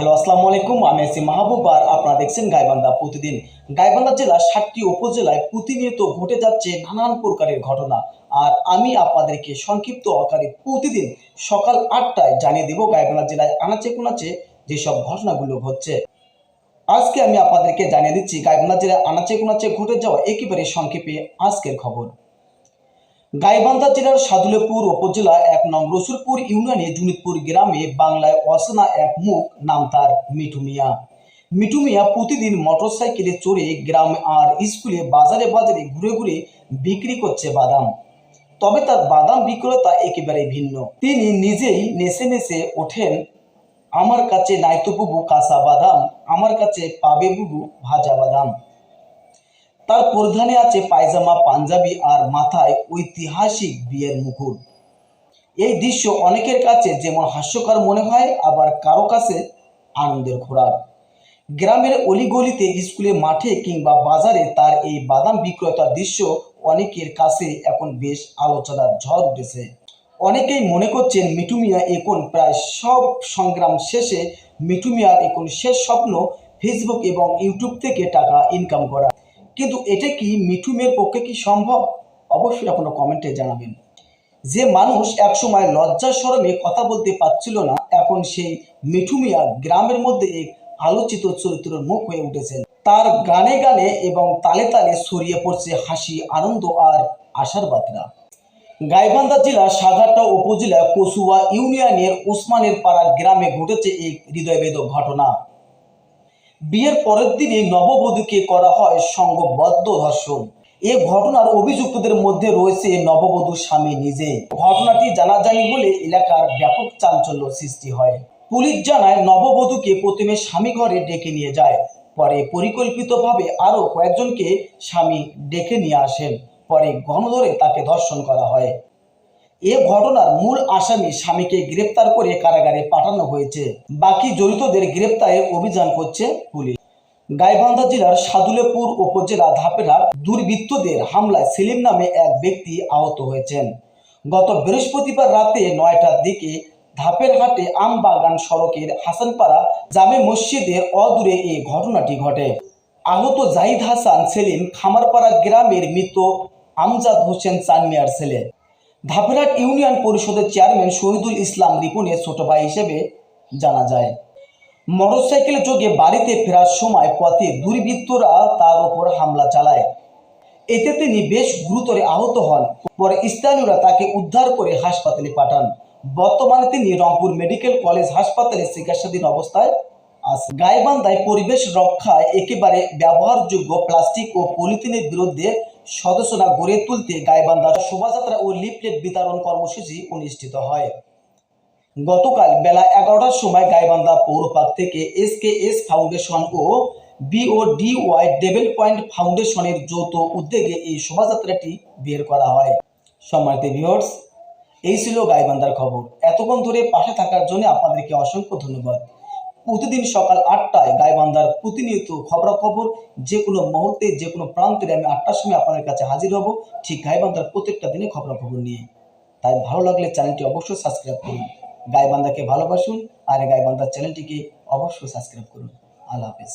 Hello আসসালামু আলাইকুম আমি আছি মাহবুব আর আপনারা দেখছেন গাইবান্ধা প্রতিদিন। গাইবান্ধা জেলার ষাটটি উপজেলায় প্রতিনিয়ত ঘটে যাচ্ছে নানান প্রকারের ঘটনা। আর আমি আপনাদেরকে সংক্ষিপ্ত আকারে প্রতিদিন সকাল আটটায় জানিয়ে দেব গাইবান্ধা জেলায় আনাচে কোনাচে যেসব ঘটনাগুলো ঘটছে। আজকে আমি আপনাদেরকে জানিয়ে দিচ্ছি, গাইবান্ধা জেলায় আনাচে কোনাচে ঘটে যাওয়া একেবারে সংক্ষেপে আজকের খবর। গাইবান্ধা জেলার সাদুলেপুর উপজেলা এক নং রসুলপুর ইউনিয়নে জুনিতপুর গ্রামে বাংলায় অসনা এক মুখ নাম তার মিঠু মিয়া। মিঠু মিয়া প্রতিদিন মোটরসাইকেলে চড়ে গ্রাম আর স্কুলে বাজারে বাজারে ঘুরে ঘুরে বিক্রি করছে বাদাম। তবে তার বাদাম বিক্রেতা একেবারে ভিন্ন। তিনি নিজেই নেচে নেচে ওঠেন, আমার কাছে নাইতো বুবু কাঁচা বাদাম, আমার কাছে পাবে বুবু ভাজা বাদাম। তার পরিধানে আছে পায়জামা, পাঞ্জাবি আর মাথায় ঐতিহাসিক বিয়ের মুকুট। এই দৃশ্য অনেকের কাছে যেমন হাস্যকর মনে হয়, আবার কারও কাছে আনন্দের খোরাক। গ্রামের অলিগলিতে স্কুলে মাঠে কিংবা বাজারে তার এই বাদাম বিক্রেতার দৃশ্য অনেকের কাছে এখন বেশ আলোচনার ঝড় উঠেছে। অনেকেই মনে করছেন মিঠু মিয়া এখন প্রায় সব সংগ্রাম শেষে মিঠু মিয়ার এখন শেষ স্বপ্ন ফেসবুক এবং ইউটিউব থেকে টাকা ইনকাম করা। কিন্তু এটা কি মিঠু মেয়ের পক্ষে কি সম্ভব? অবশ্যই আপনারা কমেন্টে জানাবেন। যে মানুষ একসময় লজ্জা শরমে কথা বলতে পারছিল না, এখন সেই মিঠু মিয়া গ্রামের মধ্যে এক আলোচিত চরিত্রের মুখ হয়ে উঠেছেন। তার গানে গানে এবং তালে তালে ছড়িয়ে পড়ছে হাসি, আনন্দ আর আশার বার্তা গাইবান্ধা জেলার সাঘাটা উপজেলা কসুয়া ইউনিয়নের উসমানের পাড়া গ্রামে ঘটেছে এক হৃদয়বেদক ঘটনা। বিয়ের পরের দিনে নববধূকে করা হয় সংঘবদ্ধ ধর্ষণ এ ঘটনার অভিযুক্তদের মধ্যে রয়েছে নববধূ স্বামী নিজে। ঘটনাটি জানা জানাজানি হলে এলাকার ব্যাপক চাঞ্চল্য সৃষ্টি হয়। পুলিশ জানায়, নববধূকে প্রথমে স্বামী ঘরে ডেকে নিয়ে যায়, পরে পরিকল্পিতভাবে আরও কয়েকজনকে স্বামী ডেকে নিয়ে আসেন, পরে গণধরে তাকে ধর্ষণ করা হয়। এ ঘটনার মূল আসামি স্বামীকে গ্রেপ্তার করে কারাগারে পাঠানো হয়েছে। বাকি জড়িতদের গ্রেপ্তারে অভিযান করছে পুলিশ। গাইবান্ধা জেলার সাদুলেপুর উপজেলা ধাপেরা দুর্বৃত্তদের হামলায় সেলিম নামে এক ব্যক্তি আহত হয়েছেন। গত বৃহস্পতিবার রাতে নয়টার দিকে ধাপের হাটে আমবাগান সড়কের হাসানপাড়া জামে মসজিদের অদূরে এই ঘটনাটি ঘটে। আহত জাহিদ হাসান, সেলিম খামারপাড়া গ্রামের মৃত আমজাদ হোসেন চানমিয়ার ছেলে। ধাপেরহাট ইউনিয়ন পরিষদের চেয়ারম্যান শহীদুল ইসলাম রিপনের ছোট ভাই হিসেবে জানা যায়। মোটরসাইকেলে যোগে বাড়িতে ফেরার সময় পথে দুর্বৃত্তরা তার উপর হামলা চালায়। এতে তিনি বেশ গুরুতর আহত হন। পরে স্থানীয়রা তাকে উদ্ধার করে হাসপাতালে পাঠান। বর্তমানে তিনি রংপুর মেডিকেল কলেজ হাসপাতালে চিকিৎসাধীন অবস্থায় আছে গাইবান্ধায় পরিবেশ রক্ষায় একেবারে ব্যবহারযোগ্য প্লাস্টিক ও পলিথিনের বিরুদ্ধে সদস্যরা গড়ে তুলতে গাইবান্ধা শোভাযাত্রা ও লিফলেট বিতরণ কর্মসূচি অনুষ্ঠিত হয়। গতকাল বেলা এগারোটার সময় গাইবান্ধা পৌর পার্ক থেকে এস ফাউন্ডেশন ও বিওডিওয়াই ডেভেল পয়েন্ট ফাউন্ডেশনের যৌথ উদ্যোগে এই শোভাযাত্রাটি বের করা হয়। সম্মানিত ভিউয়ার্স, এই ছিল গাইবান্ধার খবর। এতক্ষণ ধরে পাশে থাকার জন্য আপনাদেরকে অসংখ্য ধন্যবাদ। প্রতিদিন সকাল আটটায় গাইবান্ধার প্রতিনিয়ত খবরাখবর যে কোনো মুহূর্তে যে কোনো প্রান্তে আমি আটটার সময় আপনাদের কাছে হাজির হব। ঠিক গাইবান্ধার প্রত্যেকটা দিনে খবরাখবর নিয়ে। তাই ভালো লাগলে চ্যানেলটি অবশ্যই সাবস্ক্রাইব করুন। গাইবান্ধাকে ভালোবাসুন আর গাইবান্ধার চ্যানেলটিকে অবশ্যই সাবস্ক্রাইব করুন। আল্লাহ হাফেজ।